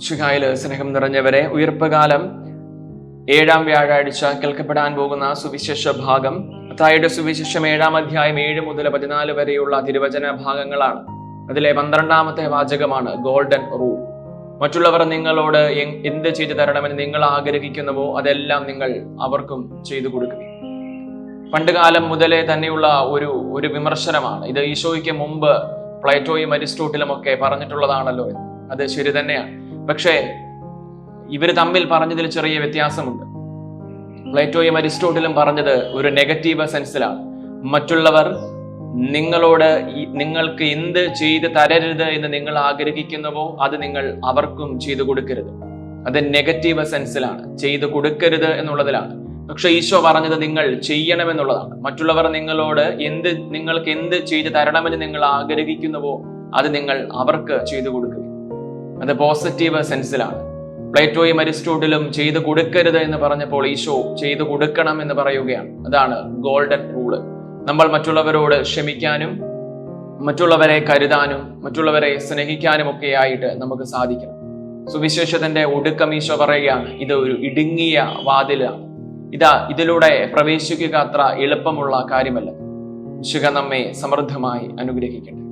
ശുഖായിൽ സ്നേഹം നിറഞ്ഞവരെ ഉയർപ്പകാലം ഏഴാം വ്യാഴാഴ്ച കേൾക്കപ്പെടാൻ പോകുന്ന സുവിശേഷ ഭാഗം. തായുടെ സുവിശേഷം ഏഴാം അധ്യായം ഏഴ് മുതൽ പതിനാല് വരെയുള്ള തിരുവചന ഭാഗങ്ങളാണ്. അതിലെ പന്ത്രണ്ടാമത്തെ വാചകമാണ് ഗോൾഡൻ റൂൾ. മറ്റുള്ളവർ നിങ്ങളോട് എന്ത് ചെയ്തു തരണമെന്ന് നിങ്ങൾ ആഗ്രഹിക്കുന്നുവോ അതെല്ലാം നിങ്ങൾ അവർക്കും ചെയ്തു കൊടുക്കുക പണ്ടുകാലം മുതലേ തന്നെയുള്ള ഒരു ഒരു വിമർശനമാണ്. ഇത് ഈശോയ്ക്ക് മുമ്പ് പ്ലേറ്റോയും അരിസ്റ്റോട്ടിലും ഒക്കെ പറഞ്ഞിട്ടുള്ളതാണല്ലോ. അത് ശരി തന്നെയാണ്. പക്ഷേ ഇവർ തമ്മിൽ പറഞ്ഞതിൽ ചെറിയ വ്യത്യാസമുണ്ട്. പ്ലേറ്റോയും അരിസ്റ്റോട്ടിലും പറഞ്ഞത് ഒരു നെഗറ്റീവ് സെൻസിലാണ്. മറ്റുള്ളവർ നിങ്ങളോട് നിങ്ങൾക്ക് എന്ത് ചെയ്ത് തരരുത് എന്ന് നിങ്ങൾ ആഗ്രഹിക്കുന്നുവോ അത് നിങ്ങൾ അവർക്കും ചെയ്തു കൊടുക്കരുത്. അത് നെഗറ്റീവ് സെൻസിലാണ്. ചെയ്തു കൊടുക്കരുത് എന്നുള്ളതിലാണ്. പക്ഷെ ഈശോ പറഞ്ഞത് നിങ്ങൾ ചെയ്യണമെന്നുള്ളതാണ്. മറ്റുള്ളവർ നിങ്ങളോട് എന്ത് നിങ്ങൾക്ക് എന്ത് ചെയ്തു തരണമെന്ന് നിങ്ങൾ ആഗ്രഹിക്കുന്നുവോ അത് നിങ്ങൾ അവർക്ക് ചെയ്തു കൊടുക്കുക അത് പോസിറ്റീവ് സെൻസിലാണ് പ്ലേറ്റോയും അരിസ്റ്റോട്ടിലും ചെയ്തു കൊടുക്കരുത് എന്ന് പറഞ്ഞപ്പോൾ ഈശോ ചെയ്തു കൊടുക്കണം എന്ന് പറയുകയാണ്. അതാണ് ഗോൾഡൻ റൂൾ നമ്മൾ മറ്റുള്ളവരോട് ക്ഷമിക്കാനും മറ്റുള്ളവരെ കരുതാനും മറ്റുള്ളവരെ സ്നേഹിക്കാനും ഒക്കെ ആയിട്ട് നമുക്ക് സാധിക്കണം. സുവിശേഷത്തിന്റെ ഒടുക്കം ഈശോ പറയുകയാണ് ഇത് ഒരു ഇടുങ്ങിയ വാതിലാണ് ഇതാ ഇതിലൂടെ പ്രവേശിക്കുക അത്ര എളുപ്പമുള്ള കാര്യമല്ല. വിശുഖ നമ്മെ സമൃദ്ധമായി അനുഗ്രഹിക്കട്ടെ.